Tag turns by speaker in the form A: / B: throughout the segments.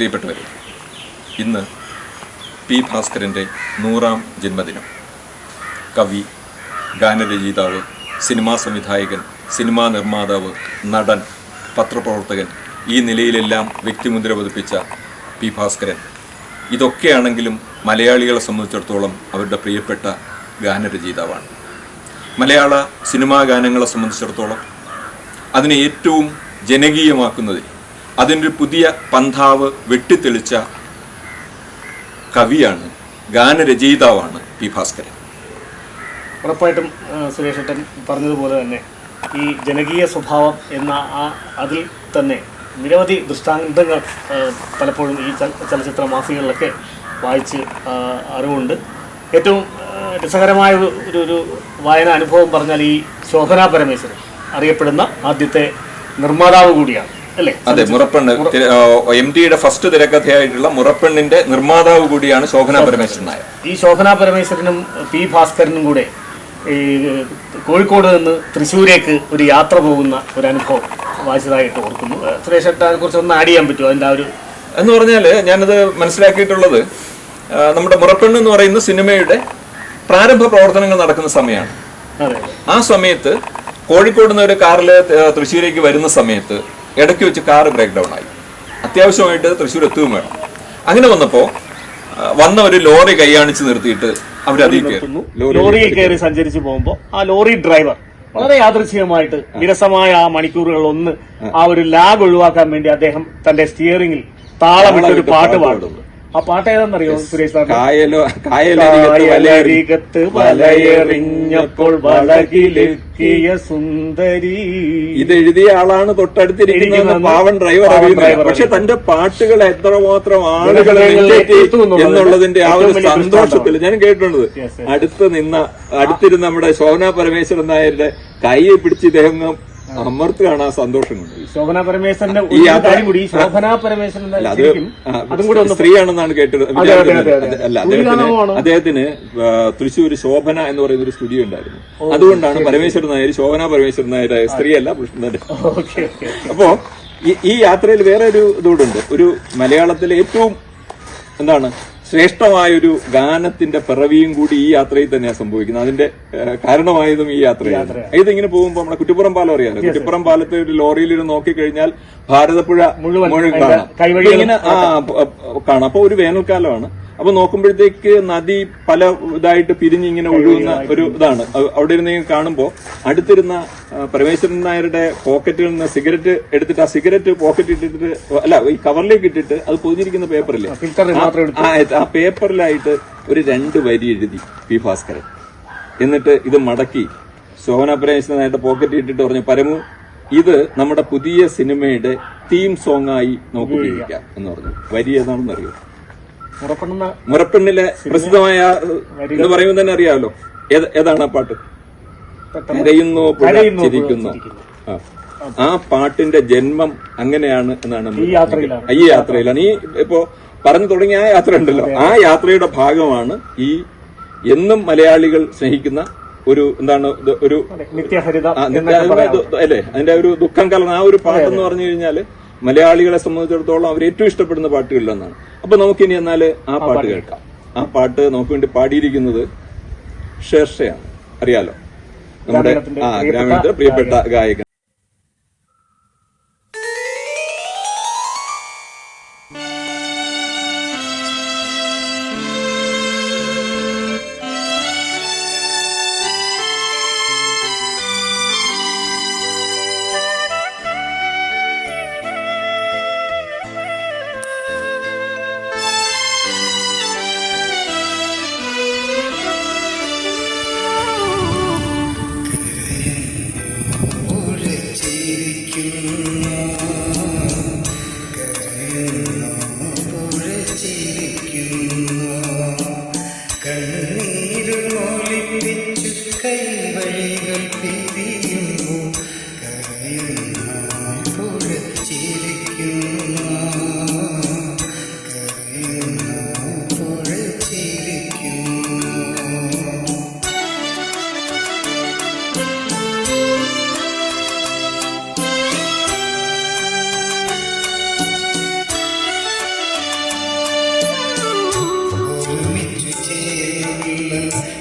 A: പ്രിയപ്പെട്ടവരെ ഇന്ന് പി ഭാസ്കരന്റെ നൂറാം ജന്മദിനം. കവി ഗാനരചയിതാവ് സിനിമാ സംവിധായകൻ സിനിമാ നിർമ്മാതാവ് നടൻ പത്രപ്രവർത്തകൻ ഈ നിലയിലെല്ലാം വ്യക്തിമുദ്ര പതിപ്പിച്ച പി ഭാസ്കരൻ. ഇതൊക്കെയാണെങ്കിലും മലയാളികളെ സംബന്ധിച്ചിടത്തോളം അവരുടെ പ്രിയപ്പെട്ട ഗാനരചയിതാവാണ്. മലയാള സിനിമാ ഗാനങ്ങളെ സംബന്ധിച്ചിടത്തോളം അതിനെ ഏറ്റവും ജനകീയമാക്കുന്നതിൽ അതിന്റെ പുതിയ പന്ഥാവ് വെട്ടിത്തെളിച്ച കവിയാണ് ഗാനരചയിതാവാണ് പി ഭാസ്കരൻ.
B: ഉറപ്പായിട്ടും സുരേഷേട്ടൻ പറഞ്ഞതുപോലെ തന്നെ ഈ ജനകീയ സ്വഭാവം എന്ന ആ അതിൽ തന്നെ നിരവധി ദൃഷ്ടാന്തങ്ങൾ പലപ്പോഴും ഈ ചലച്ചിത്ര മാസികകളിലൊക്കെ വായിച്ച് അറിവുണ്ട്. ഏറ്റവും രസകരമായ ഒരു ഒരു വായന അനുഭവം പറഞ്ഞാൽ ഈ ശോഭന പരമേശ്വരൻ അറിയപ്പെടുന്ന ആദ്യത്തെ നിർമ്മാതാവ് കൂടിയാണ്.
A: അതെ മുറപ്പെണ്ണ്. എം ടിയുടെ ഫസ്റ്റ് തിരക്കഥയായിട്ടുള്ള മുറപ്പെണ്ണിന്റെ നിർമ്മാതാവ് കൂടിയാണ് ശോഭന പരമേശ്വരൻ നായർ.
B: ഈ ശോഭന പരമേശ്വരനും പി ഭാസ്കരനും കൂടെ ഈ കോഴിക്കോട് നിന്ന് തൃശ്ശൂരേക്ക് ഒരു യാത്ര പോകുന്ന ഒരു അനുഭവം വായിച്ചതായിട്ട് ഓർക്കുന്നു. സുരേഷ് ഏട്ടാ അതിനെക്കുറിച്ച് ഒന്ന് ആഡ് ചെയ്യാൻ പറ്റുമോ? അതിന്റെ ആ ഒരു
A: എന്ന് പറഞ്ഞാൽ ഞാനത് മനസ്സിലാക്കിയിട്ടുള്ളത് നമ്മുടെ മുറപ്പെണ്ണ് എന്ന് പറയുന്ന സിനിമയുടെ പ്രാരംഭ പ്രവർത്തനങ്ങൾ നടക്കുന്ന സമയമാണ്. ആ സമയത്ത് കോഴിക്കോട് നിന്ന് ഒരു കാറിൽ തൃശ്ശൂരേക്ക് വരുന്ന സമയത്ത് ഇടയ്ക്ക് വെച്ച് കാറ് ബ്രേക്ക് ഡൗൺ ആയി. അത്യാവശ്യമായിട്ട് തൃശ്ശൂർ എത്തുകയും വേണം. അങ്ങനെ വന്നപ്പോൾ വന്ന ഒരു ലോറി കൈയാണിച്ച് നിർത്തിയിട്ട് അവരതിൽ കയറി.
B: ലോറിയിൽ കയറി. സഞ്ചരിച്ച് പോകുമ്പോൾ ആ ലോറി ഡ്രൈവർ വളരെ യാദൃശ്യമായിട്ട് വിരസമായ ആ മണിക്കൂറുകൾ ഒന്ന് ആ ഒരു ലാഗ് ഒഴിവാക്കാൻ വേണ്ടി അദ്ദേഹം തന്റെ സ്റ്റിയറിംഗിൽ താളമിട്ടൊരു പാട്ട് പാടുന്നു. ആ പാട്ട് ഏതാണെന്നറിയോ സുരേഷ് സാർ
A: കായലോ കായലരികത്ത് വലയേറി
B: കായലരികത്ത് വലയെറിഞ്ഞപ്പോൾ വളകിലെത്തിയ സുന്ദരി.
A: ഇത് എഴുതിയ ആളാണ് തൊട്ടടുത്തിരിക്കുന്ന പാവൻ ഡ്രൈവർ അറിയുന്നത് പക്ഷെ തന്റെ പാട്ടുകൾ എത്രമാത്രം
B: ആളുകൾ
A: എന്നുള്ളതിന്റെ ആ ഒരു സന്തോഷത്തിൽ ഞാൻ കേട്ടിട്ടുണ്ട്. അടുത്ത് നിന്ന അടുത്തിരുന്ന നമ്മുടെ ശോഭന പരമേശ്വരൻ നായരുടെ കൈയെ പിടിച്ച് ഇദ്ദേഹം അമർത്തുകയാണ് ആ സന്തോഷം കൊണ്ട്
B: ശോഭന പരമേശ്വരന്റെ
A: ഈ
B: കാര്യം കൂടി ശോഭന പരമേശ്വരൻ
A: അത്
B: കൂടെ
A: സ്ത്രീയാണെന്നാണ് കേട്ടത്. അല്ല അദ്ദേഹത്തിന് തൃശ്ശൂർ ശോഭന എന്ന് പറയുന്ന ഒരു സ്റ്റുഡിയോ ഉണ്ടായിരുന്നു. അതുകൊണ്ടാണ് പരമേശ്വരൻ നായർ ശോഭന പരമേശ്വരൻ നായർ സ്ത്രീയല്ല
B: പുരുഷൻ തന്നെ.
A: അപ്പോ ഈ യാത്രയിൽ വേറെ ഒരു ഇതുകൂടുണ്ട് ഒരു മലയാളത്തിലെ ഏറ്റവും എന്താണ് ശ്രേഷ്ഠമായ ഒരു ഗാനത്തിന്റെ പിറവിയും കൂടി ഈ യാത്രയിൽ തന്നെയാണ് സംഭവിക്കുന്നത്. അതിന്റെ കാരണമായതും ഈ യാത്രയാണ്. ഇതിങ്ങനെ പോകുമ്പോൾ നമ്മുടെ കുറ്റിപ്പുറം പാലം അറിയാലോ? കുറ്റിപ്പുറം പാലത്തെ ഒരു ലോറിയിൽ ഇരുന്ന് നോക്കിക്കഴിഞ്ഞാൽ ഭാരതപ്പുഴ
B: മുഴുവൻ
A: കാണാം. ഇങ്ങനെ കാണാം. അപ്പൊ ഒരു വേനൽക്കാലമാണ്. അപ്പൊ നോക്കുമ്പോഴത്തേക്ക് നദി പല ഇതായിട്ട് പിരിഞ്ഞ് ഇങ്ങനെ ഒഴുകുന്ന ഒരു ഇതാണ്. അവിടെ ഇരുന്ന് കാണുമ്പോൾ അടുത്തിരുന്ന പരമേശ്വരൻ നായരുടെ പോക്കറ്റിൽ നിന്ന് സിഗരറ്റ് എടുത്തിട്ട് ആ സിഗരറ്റ് പോക്കറ്റ് ഇട്ടിട്ട് അല്ല ഈ കവറിലേക്ക് ഇട്ടിട്ട് അത് പൊതിഞ്ഞിരിക്കുന്ന പേപ്പറില്ലേ? ആ പേപ്പറിലായിട്ട് ഒരു രണ്ട് വരി എഴുതി പി ഭാസ്കരൻ. എന്നിട്ട് ഇത് മടക്കി ശോഭന പരമേശ്വരൻ നായരുടെ പോക്കറ്റ് ഇട്ടിട്ട് പറഞ്ഞു പരമു ഇത് നമ്മുടെ പുതിയ സിനിമയുടെ തീം സോങ് ആയി നമുക്ക് ഉപയോഗിക്കാം എന്ന് പറഞ്ഞു. വരി ഏതാണെന്ന് അറിയോ മുറപ്പെണ്ണിലെ പ്രസിദ്ധമായ എന്ന് പറയുമ്പോൾ തന്നെ അറിയാമല്ലോ. ഏതാണ് ആ പാട്ട്? കരയുന്നു ചിരിക്കുന്നു. ആ. പാട്ടിന്റെ ജന്മം അങ്ങനെയാണ് എന്നാണ്
B: ഈ യാത്രയിലാണ്.
A: ഈ ഇപ്പോ പറഞ്ഞു തുടങ്ങിയ ആ യാത്ര ഉണ്ടല്ലോ. ആ യാത്രയുടെ ഭാഗമാണ് ഈ എന്നും മലയാളികൾ സ്നേഹിക്കുന്ന ഒരു എന്താണ് ഒരു
B: നിത്യഹരിത
A: അല്ലേ? അതിന്റെ ഒരു ദുഃഖം കലർന്ന ആ ഒരു പാട്ടെന്ന് പറഞ്ഞു കഴിഞ്ഞാൽ മലയാളികളെ സംബന്ധിച്ചിടത്തോളം അവർ ഏറ്റവും ഇഷ്ടപ്പെടുന്ന പാട്ടുകളിലൊന്നാണ്. അപ്പൊ നമുക്കിനി എന്നാൽ ആ പാട്ട് കേൾക്കാം. ആ പാട്ട് നമുക്ക് വേണ്ടി പാടിയിരിക്കുന്നത് ഷേർഷയാണ്. അറിയാലോ? നമ്മുടെ ആ ഗ്രാമീണത്തിലെ പ്രിയപ്പെട്ട ഗായകൻ.
C: Yeah.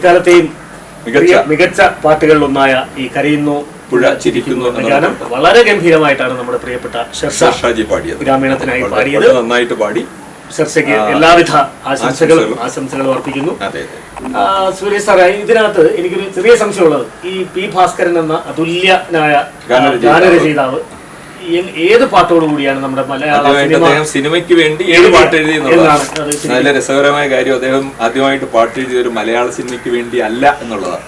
B: ഇക്കാലത്തെയും
A: മികച്ച-
B: പാട്ടുകളിലൊന്നായ ഈ കരയുന്നു
A: പുഴ ചിരിക്കുന്നു
B: ഗാനം വളരെ ഗംഭീരമായിട്ടാണ് നമ്മുടെ പ്രിയപ്പെട്ട
A: ഷർഷാജി പാടിയത്.
B: ഗ്രാമീണത്തിനായി പാടിയത്.
A: നന്നായിട്ട് പാടി.
B: ഷർഷയ്ക്ക് എല്ലാവിധ ആശംസകളും
A: ആശംസകളും.
B: അർപ്പിക്കുന്നു. സുരേഷ് സാറേ ഇതിനകത്ത് എനിക്കൊരു ചെറിയ സംശയമുള്ളത്. ഈ പി ഭാസ്കരൻ എന്ന അതുല്യനായ
A: ഗാനരചയിതാവ്.
B: ഏത് പാട്ടോടു കൂടിയാണ് നമ്മുടെ മലയാളം
A: സിനിമയ്ക്ക് വേണ്ടി
B: ഏത്
A: പാട്ട് എഴുതി എന്നുള്ളതാണ് നല്ല രസകരമായ കാര്യം. അദ്ദേഹം ആദ്യമായിട്ട് പാട്ട് എഴുതിയ ഒരു മലയാള സിനിമയ്ക്ക് വേണ്ടി അല്ല എന്നുള്ളതാണ്.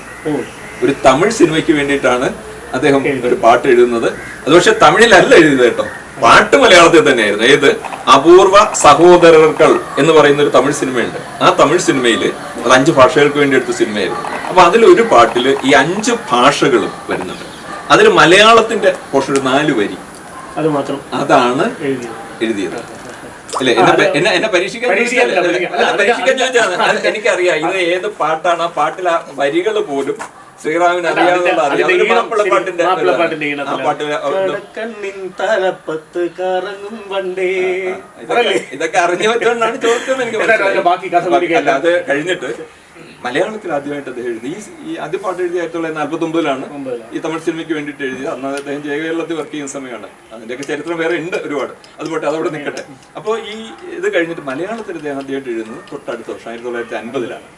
A: ഒരു തമിഴ് സിനിമയ്ക്ക് വേണ്ടിയിട്ടാണ് അദ്ദേഹം ഒരു പാട്ട് എഴുതുന്നത്. അത് പക്ഷെ തമിഴിലല്ല എഴുതിയത് കേട്ടോ. പാട്ട് മലയാളത്തിൽ തന്നെയായിരുന്നു. ഏത്? അപൂർവ സഹോദരർക്കൾ എന്ന് പറയുന്ന ഒരു തമിഴ് സിനിമയുണ്ട്. ആ തമിഴ് സിനിമയിൽ അത് അഞ്ച് ഭാഷകൾക്ക് വേണ്ടി എടുത്ത സിനിമയായിരുന്നു. അപ്പൊ അതിൽ ഒരു പാട്ടിൽ ഈ അഞ്ച് ഭാഷകളും വരുന്നുണ്ട്. അതിൽ മലയാളത്തിന്റെ പോഷൻ ഒരു നാല് വരി.
B: അത് മാത്രം
A: അതാണ്
B: എഴുതിയത്.
A: അല്ലെ? എന്നെ എന്നെ പരീക്ഷിക്കാൻ.
B: പരീക്ഷിക്കാൻ.
A: ചോദിച്ചാണ് എനിക്കറിയാം. ഇത് ഏത് പാട്ടാണ്? ആ പാട്ടിലെ ആ വരികൾ പോലും ശ്രീറാമിന് അറിയാവുന്ന അറിയാം.
B: അതിന്റെ
A: അതൊരു
B: ഈണം
A: മാപ്പിളപ്പാട്ടിന്റെ
B: മാപ്പിളപ്പാട്ടിന്റെ
A: ആ
B: ഈണത്തിലാണ്.
A: പാട്ടിലെ ആ, ഇത്
B: കടക്കണ്ണിൻ തലപ്പത്ത്
A: ഇതൊക്കെ അറിഞ്ഞു പറ്റുകൊണ്ടാണ് ചോദിച്ചത് എനിക്ക് മനസ്സിലായി.
B: ബാക്കി കഥ കൂടി
A: ബാക്കി- അല്ല, അത് കഴിഞ്ഞിട്ട് മലയാളത്തിൽ ആദ്യമായിട്ട് അദ്ദേഹം എഴുതി. ഈ ആദ്യ പാട്ട് എഴുതി ആയിരത്തി തൊള്ളായിരത്തി നാൽപ്പത്തി ഒമ്പതിലാണ്. ഈ തമിഴ് സിനിമയ്ക്ക് വേണ്ടിയിട്ട് എഴുതിയത്. അന്ന് അദ്ദേഹം ജയകേരളത്തിൽ വർക്ക് ചെയ്യുന്ന സമയമാണ്. അതിന്റെയൊക്കെ ചരിത്രം വേറെ ഉണ്ട് ഒരുപാട്. അതുപോട്ടെ അതവിടെ നിൽക്കട്ടെ അപ്പോൾ ഈ ഇത് കഴിഞ്ഞിട്ട് മലയാളത്തിൽ അദ്ദേഹം ആദ്യമായിട്ട് എഴുതുന്നത് തൊട്ടടുത്ത വർഷം ആയിരത്തി തൊള്ളായിരത്തി അൻപതിലാണ്.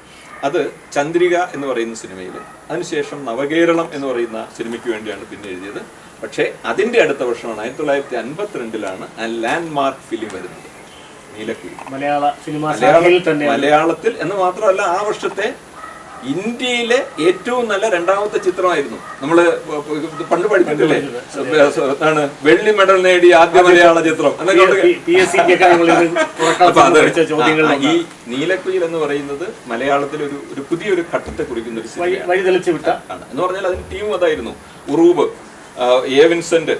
A: അത് ചന്ദ്രിക എന്ന് പറയുന്ന സിനിമയിൽ അതിനുശേഷം നവകേരളം എന്ന് പറയുന്ന സിനിമയ്ക്ക് വേണ്ടിയാണ് പിന്നെ എഴുതിയത്. പക്ഷേ അതിന്റെ അടുത്ത വർഷമാണ് ആയിരത്തി തൊള്ളായിരത്തി അൻപത്തിരണ്ടിലാണ് ലാൻഡ് മാർക്ക് ഫിലിം വരുന്നത്. നീലക്കുയിൽ
B: മലയാള സിനിമ
A: മലയാളത്തിൽ എന്ന് മാത്രമല്ല ആ വർഷത്തെ ഇന്ത്യയിലെ ഏറ്റവും നല്ല രണ്ടാമത്തെ ചിത്രമായിരുന്നു. നമ്മൾ പണ്ട് പഠിക്കണ്ടല്ലേ ആണ് വെള്ളി മെഡൽ നേടിയ ആദ്യ മലയാള ചിത്രം.
B: നമ്മൾ
A: ഈ നീലക്കുയിൽ എന്ന് പറയുന്നത് മലയാളത്തിൽ ഒരു ഒരു പുതിയൊരു ഘട്ടത്തെ കുറിക്കുന്ന ഒരു എന്ന് പറഞ്ഞാൽ അതിന് ടീം അതായിരുന്നു. ഉറൂബ് ഏവിൻസെന്റ് എ വിൻസെന്റ്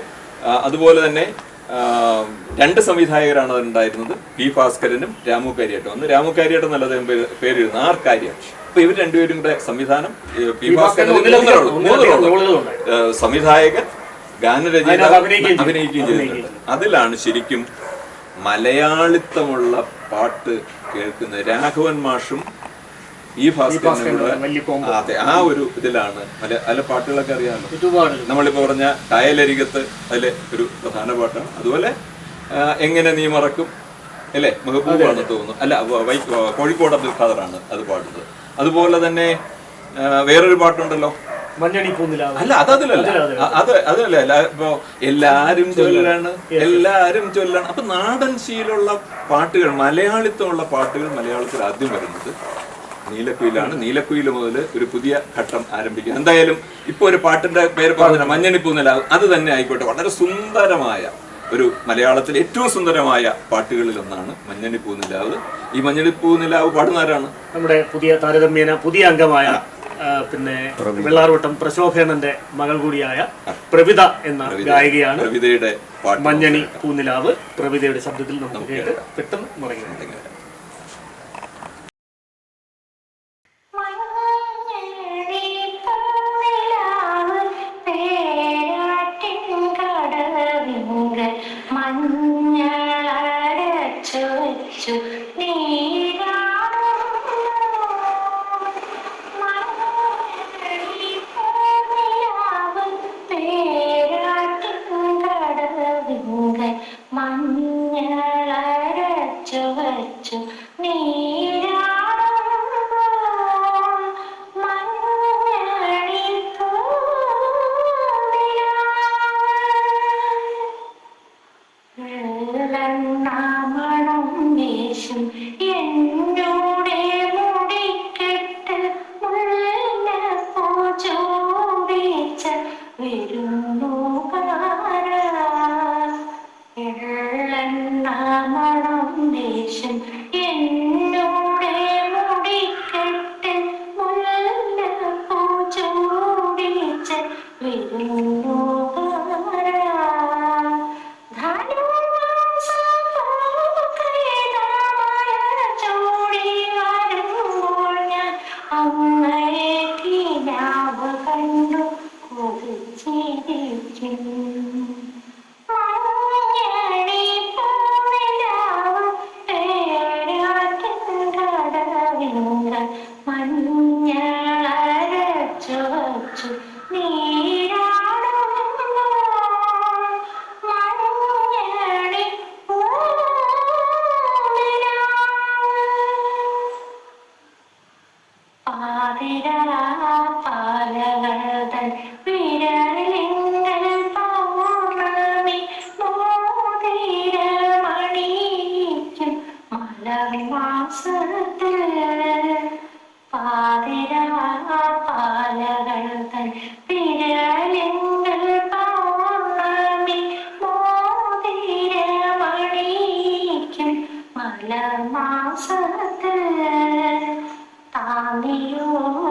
A: അതുപോലെ തന്നെ രണ്ട് സംവിധായകരാണ് അതുണ്ടായിരുന്നത് പി ഭാസ്കരനും രാമു കാര്യാട്ടും. അന്ന് രാമു കാര്യാട്ടം നല്ല അദ്ദേഹം പേര് പേരെഴുതുന്നത് ആർ കാര്യാട്ട് അപ്പൊ ഇവർ രണ്ടുപേരും കൂടെ സംവിധാനം പി ഭാസ്കരൻ സംവിധായകൻ
B: ചെയ്തു.
A: അഭിനയിക്കുകയും ചെയ്തിട്ടുണ്ട് അതിലാണ് ശരിക്കും മലയാളിത്തമുള്ള പാട്ട് കേൾക്കുന്നത് രാഘവൻ മാഷും ഈ ഭാസ്കരനും
B: ഭാസ്കരനും വലിയ combo.
A: അതെ ആ ഒരു ഇതിലാണ്. അല്ല പല പാട്ടുകളൊക്കെ അറിയാമല്ലോ. നമ്മളിപ്പോ പറഞ്ഞ കായലരികത്ത് അതിലെ ഒരു പ്രധാന പാട്ടാണ്. അതുപോലെ എങ്ങനെ നീ മറക്കും അല്ലേ? മെഹബൂബാണ് തോന്നുന്നു. അല്ല കോഴിക്കോട് അബ്ദുൽ ഖാദറാണ് അത് പാടുന്നത്. അതുപോലെ തന്നെ വേറൊരു പാട്ടുണ്ടല്ലോ. അല്ല അത് അതിലല്ല. അത് അതിലല്ല. ഇപ്പൊ എല്ലാരും ചൊല്ലാണ്. എല്ലാരും ചൊല്ലാണ്. അപ്പൊ നാടൻ ശീലമുള്ള പാട്ടുകൾ മലയാളിത്തമുള്ള പാട്ടുകൾ മലയാളത്തിൽ ആദ്യം വരുന്നത് നീലക്കുയിലാണ്. നീലക്കുയിൽ മുതൽ ഒരു പുതിയ ഘട്ടം ആരംഭിക്കുന്നത് എന്തായാലും ഇപ്പൊ ഒരു പാട്ടിന്റെ പേര് പറഞ്ഞ മഞ്ഞണിപ്പൂന്നല അത് തന്നെ ആയിക്കോട്ടെ. വളരെ സുന്ദരമായ ഒരു മലയാളത്തിലെ ഏറ്റവും സുന്ദരമായ പാട്ടുകളിൽ ഒന്നാണ് മഞ്ഞണിപ്പൂനിലാവ് ഈ മഞ്ഞണിപ്പൂനിലാവ് പാടുന്ന ആരാണ്
B: നമ്മുടെ പുതിയ താരതമ്യേന പുതിയ അംഗമായ പിന്നെ വെള്ളാർവട്ടം പ്രശോഭേണന്റെ മകൾ കൂടിയായ പ്രവിത എന്ന ഗായികയാണ്
A: പ്രവിതയുടെ
B: മഞ്ഞണി പൂനിലാവ്. പ്രവിതയുടെ ശബ്ദത്തിൽ നമുക്ക് കേട്ട് പെട്ടെന്ന് മടങ്ങി
D: Happy day. I need you.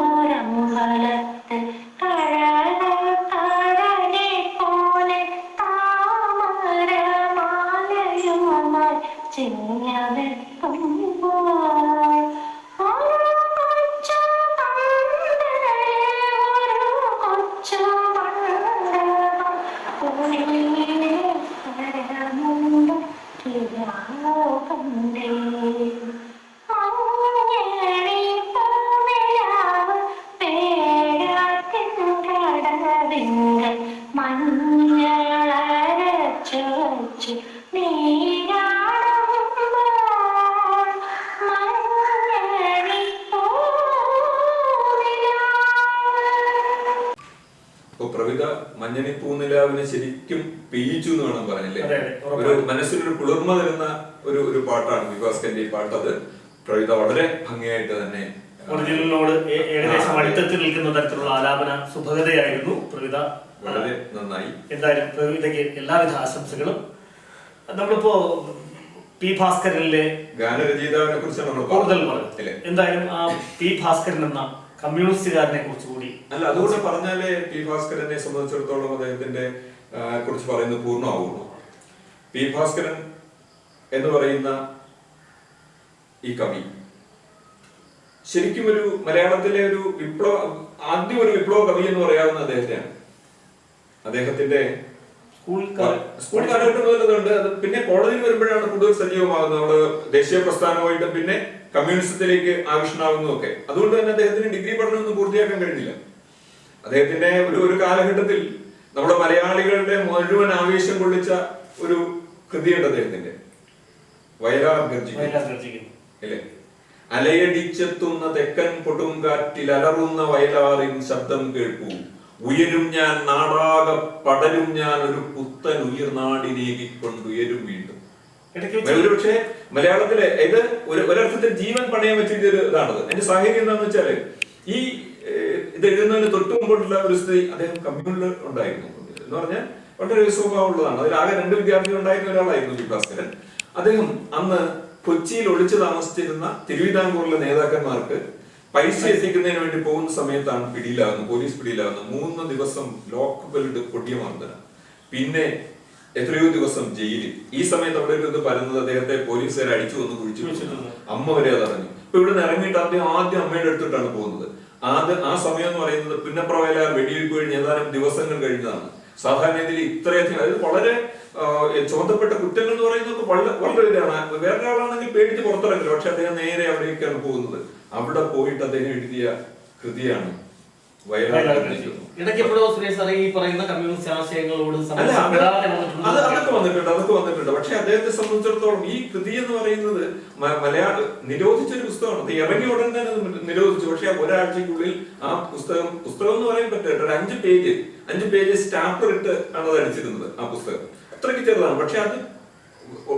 D: കടവിങ്കൽ മഞ്ഞളരച്ചു വച്ചു നീരാടുമ്പോൾ
A: പ്രവിത മഞ്ഞണി പൂനിലാവിനെ ശരിക്കും പേയിച്ചു എന്ന് വേണം പറഞ്ഞില്ലേ ഒരു മനസ്സിനൊരു കുളിർമ തരുന്ന ഒരു ഒരു പാട്ടാണ് വികാസ്കന്റെ ഈ പാട്ട് അത് പ്രവിത വളരെ ഭംഗിയായിട്ട് തന്നെ
B: ഒറിജിനലിനോട് ഏകദേശം അടുത്തെത്തി നിൽക്കുന്ന തരത്തിലുള്ള ആലാപന സുഭഗതയായിരുന്നു. പ്രവിത
A: വളരെ നന്നായി.
B: എന്തായാലും പ്രവിതയ്ക്ക് എല്ലാവിധ ആശംസകളും. നമ്മളിപ്പോ പി ഭാസ്കരനിലെ
A: ഗാനരചയിതാവിനെ കുറിച്ചാണ് നമ്മൾ
B: കൂടുതൽ
A: പറഞ്ഞത്.
B: എന്തായാലും ആ പി ഭാസ്കരൻ എന്ന കമ്മ്യൂണിസ്റ്റുകാരനെ കുറിച്ച് കൂടി.
A: അല്ല അതുകൊണ്ട് പറഞ്ഞാലേ പി ഭാസ്കരനെ സംബന്ധിച്ചിടത്തോളം അദ്ദേഹത്തിന്റെ കുറിച്ച് പറയുന്നത് പൂർണമാവുള്ളൂ. പി ഭാസ്കരൻ എന്ന് പറയുന്ന ഈ കവി ശരിക്കും ഒരു മലയാളത്തിലെ ഒരു വിപ്ലവ ആദ്യം ഒരു വിപ്ലവ കവി എന്ന് പറയാവുന്ന അദ്ദേഹത്തെയാണ്. അദ്ദേഹത്തിന്റെ
B: സ്കൂൾ
A: സ്കൂൾ കാലഘട്ടം അതുണ്ട് അത് പിന്നെ കോളേജിൽ വരുമ്പോഴാണ് കൂടുതൽ സജീവമാകുന്നത്. നമ്മൾ ദേശീയ പ്രസ്ഥാനമായിട്ട് പിന്നെ കമ്മ്യൂണിസത്തിലേക്ക് ആകർഷണമാകുന്നതൊക്കെ. അതുകൊണ്ട് തന്നെ അദ്ദേഹത്തിന് ഡിഗ്രി പഠനം പഠനമൊന്നും പൂർത്തിയാക്കാൻ കഴിഞ്ഞില്ല. അദ്ദേഹത്തിന്റെ ഒരു ഒരു കാലഘട്ടത്തിൽ നമ്മുടെ മലയാളികളുടെ മുഴുവൻ ആവേശം കൊള്ളിച്ച ഒരു കൃതിയുണ്ട് അദ്ദേഹത്തിന്റെ. വയലാർ ഗർജി
B: വയലാർ ഗർജിക്കുന്നു.
A: അല്ലേ? അലയടിച്ചെത്തുന്ന തെക്കൻ കൊടുങ്കാറ്റിൽ അലറുന്ന വയലാറിൻ ശബ്ദം കേൾക്കൂ. ഉയരും ഞാൻ നാടാകെ പടരും ഞാൻ ഒരു പുത്തൻ ഉയർനാടിനേകിക്കൊണ്ടുയരും വീണ്ടും. പക്ഷേ മലയാളത്തിലെ ഇത് ഒരു ഒരർത്ഥത്തിൽ ജീവൻ പണയം വെച്ചിട്ട് ഒരു ഇതാണത്. അതിന്റെ സാഹചര്യം എന്താണെന്ന് വെച്ചാൽ ഈ ഇത് എഴുതുന്നതിന് തൊട്ടു മുമ്പോട്ടുള്ള ഒരു സ്ഥിതി അദ്ദേഹം കമ്മ്യൂണിൽ ഉണ്ടായിരുന്നു. എന്ന് പറഞ്ഞാൽ വളരെ സ്വഭാവമുള്ളതാണ്. അതിൽ ആകെ രണ്ട് വിദ്യാർത്ഥികൾ ഉണ്ടായിരുന്ന ഒരാളായിരുന്നു ജി ഭാസ്കരൻ അദ്ദേഹം അന്ന് കൊച്ചിയിൽ ഒളിച്ചു താമസിച്ചിരുന്ന തിരുവിതാംകൂറിലെ നേതാക്കന്മാർക്ക് പൈസ എത്തിക്കുന്നതിന് വേണ്ടി പോകുന്ന സമയത്താണ് പിടിയിലാകുന്നത് പോലീസ് പിടിയിലാകുന്നത്. മൂന്ന് ദിവസം ലോക്കപ്പിലിട്ട് പൊടിയ മർദ്ദനം. പിന്നെ എത്രയോ ദിവസം ജയിലിൽ. ഈ സമയത്ത് അവിടെ ഒരു ഇത് പരന്നത് അദ്ദേഹത്തെ പോലീസുകാർ അടിച്ചു വന്ന് കുഴിച്ചു
B: വെച്ചിട്ടുണ്ട്
A: അമ്മ വരെ അതറിഞ്ഞു ഇപ്പൊ ഇവിടെ നിന്ന് ഇറങ്ങിയിട്ട് ആദ്യം ആദ്യം അമ്മയുടെ അടുത്തിട്ടാണ് പോകുന്നത്. ആദ്യ ആ സമയം എന്ന് പറയുന്നത് പുന്നപ്രവയലാർ വെടിവെപ്പ് കഴിഞ്ഞ് ഏതാനും ദിവസങ്ങൾ കഴിഞ്ഞതാണ്. സാധാരണ രീതിയിൽ ഇത്രയധികം അതായത് വളരെ ചുമത്തപ്പെട്ട കുറ്റങ്ങൾ എന്ന് പറയുന്നത് വളരെ വളരെ ഇതാണ്. വേറൊരാളാണെങ്കിൽ പേടിച്ച് പുറത്തിറങ്ങില്ല പക്ഷെ അദ്ദേഹം നേരെ അവിടേക്കാണ് പോകുന്നത്. അവിടെ പോയിട്ട് അദ്ദേഹം എഴുതിയ കൃതിയാണ്.
B: ഇടയ്ക്ക് എപ്പോഴോ സുരേഷ് സാറേ ഈ പറയുന്ന കമ്മ്യൂണിസ്റ്റ് ആശയങ്ങളോട്
A: അതൊക്കെ വന്നിട്ടുണ്ട് അതൊക്കെ വന്നിട്ടുണ്ട്. പക്ഷെ അദ്ദേഹത്തെ സംബന്ധിച്ചിടത്തോളം ഈ കൃതി എന്ന് പറയുന്നത് മലയാള നിരോധിച്ച ഒരു പുസ്തകമാണ്. അത് ഇറങ്ങിയ ഉടൻ തന്നെ നിരോധിച്ചു. പക്ഷെ ഒരാഴ്ചക്കുള്ളിൽ ആ പുസ്തകം പുസ്തകം എന്ന് പറയാൻ പറ്റില്ല. ഒരു അഞ്ച് പേജ് അഞ്ച് പേജ് സ്റ്റാപ്പർ ഇട്ട് ആണ് അത് അടിച്ചിരുന്നത് ആ പുസ്തകം. അത്രയ്ക്ക് ചെറുതാണ്. പക്ഷെ അത്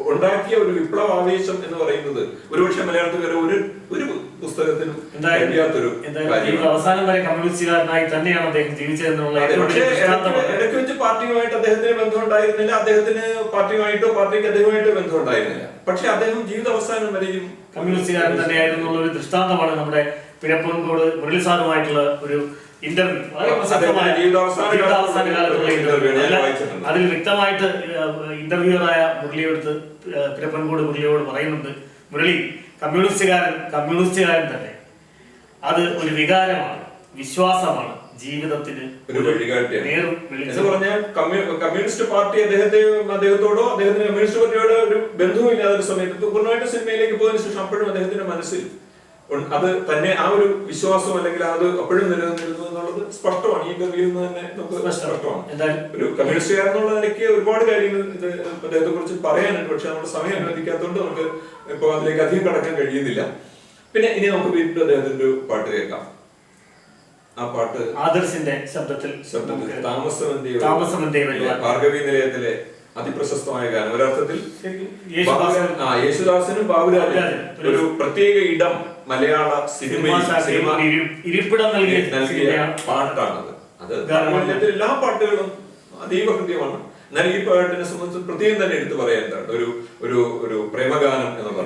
A: ഉണ്ടാക്കിയ ഒരു വിപ്ലവ ആവേശം എന്ന് പറയുന്നത് ഒരുപക്ഷെ മലയാളത്തിൽ വരെ ഒരു ഒരു പുസ്തകത്തിനും കഴിയാത്തൊരു
B: അവസാനം വരെ കമ്മ്യൂണിസ്റ്റുകാരനായി തന്നെയാണ് അദ്ദേഹം ജീവിച്ചതെന്നുള്ള
A: പക്ഷേ ഇടയ്ക്ക് വെച്ച് പാർട്ടിയുമായിട്ട് അദ്ദേഹത്തിന് ബന്ധം ഉണ്ടായിരുന്നില്ല അദ്ദേഹത്തിന് പാർട്ടിയുമായിട്ടോ പാർട്ടിക്ക് അദ്ദേഹമായിട്ടോ ബന്ധം ഉണ്ടായിരുന്നില്ല പക്ഷെ അദ്ദേഹം ജീവിത അവസാനം വരെയും
B: കമ്മ്യൂണിസ്റ്റുകാരൻ തന്നെയായിരുന്നു ഒരു ദൃഷ്ടാന്തമാണ് നമ്മുടെ പിഴപ്പൻകോട് മുരളി സാറുമായിട്ടുള്ള ഒരു ഇന്റർവ്യൂ വളരെ
A: അദ്ദേഹത്തിന്റെ ജീവിതാവസാന
B: കാലത്തുള്ള
A: ഇന്റർവ്യൂ.
B: അതിൽ വ്യക്തമായിട്ട് ഇന്റർവ്യൂറായ മുരളിയോടുത്ത് പിരപ്പൻകോട് മുരളിയോട് പറയുന്നുണ്ട് മുരളി കമ്മ്യൂണിസ്റ്റുകാരൻ കമ്മ്യൂണിസ്റ്റുകാരൻ തന്നെ. അത് ഒരു വികാരമാണ് വിശ്വാസമാണ് ജീവിതത്തിന്
A: ഒരു കമ്മ്യൂണിസ്റ്റ് പാർട്ടി അദ്ദേഹത്തെ അദ്ദേഹത്തോടോ അദ്ദേഹത്തിന് കമ്മ്യൂണിസ്റ്റ് പാർട്ടിയോട് ഒരു ബന്ധവുമില്ലാത്ത ഒരു സമയത്ത് പൂർണമായിട്ട് സിനിമയിലേക്ക് പോയതിനു ശേഷം അപ്പോഴും അദ്ദേഹത്തിന്റെ മനസ്സിൽ അത് തന്നെ ആ ഒരു വിശ്വാസം അല്ലെങ്കിൽ അത് അപ്പോഴും നിലനിന്നിരുന്നു എന്നുള്ളത് സ്പഷ്ടമാണ്. ഈ ഇന്റർവ്യൂവിൽ നിന്ന് തന്നെ നമുക്ക്
B: സ്പഷ്ടമാണ്.
A: ഒരു കമ്മ്യൂണിസ്റ്റുകാരൻ എന്നുള്ള നിലയ്ക്ക് ഒരുപാട് കാര്യങ്ങൾ ഇത് അദ്ദേഹത്തെ കുറിച്ച് പറയാനുണ്ട്. പക്ഷെ നമ്മുടെ സമയം അനുവദിക്കാത്തതുകൊണ്ട് നമുക്ക് ഇപ്പൊ അതിലേക്ക് അധികം കടക്കാൻ കഴിയുന്നില്ല. പിന്നെ ഇനി നമുക്ക് വീണ്ടും അദ്ദേഹത്തിന്റെ ഒരു പാട്ട് കേൾക്കാം. ആ പാട്ട്
B: ആദർശിന്റെ ശബ്ദത്തിൽ
A: ശബ്ദത്തിൽ
B: താമസം
A: താമസമെന്തേ ഭാർഗവി നിലയത്തിലെ അതിപ്രശസ്തമായ ഗാനം ഒരർത്ഥത്തിൽ യേശുദാസനും ബാബുരാജനും ഒരു പ്രത്യേക ഇടം മലയാള സിനിമയിൽ
B: സിനിമാ
A: സിനിമ
B: ഇരിപ്പിടം നൽകിയ
A: പാട്ടാണത്. അത്. എല്ലാ പാട്ടുകളും അതീവ ഹൃദ്യമാണ്. എന്നാൽ ഈ പാട്ടിനെ സംബന്ധിച്ച് പ്രത്യേകം തന്നെ എടുത്തു പറയാൻ ഒരു ഒരു ഒരു പ്രേമഗാനം എന്ന് പറയുന്നത്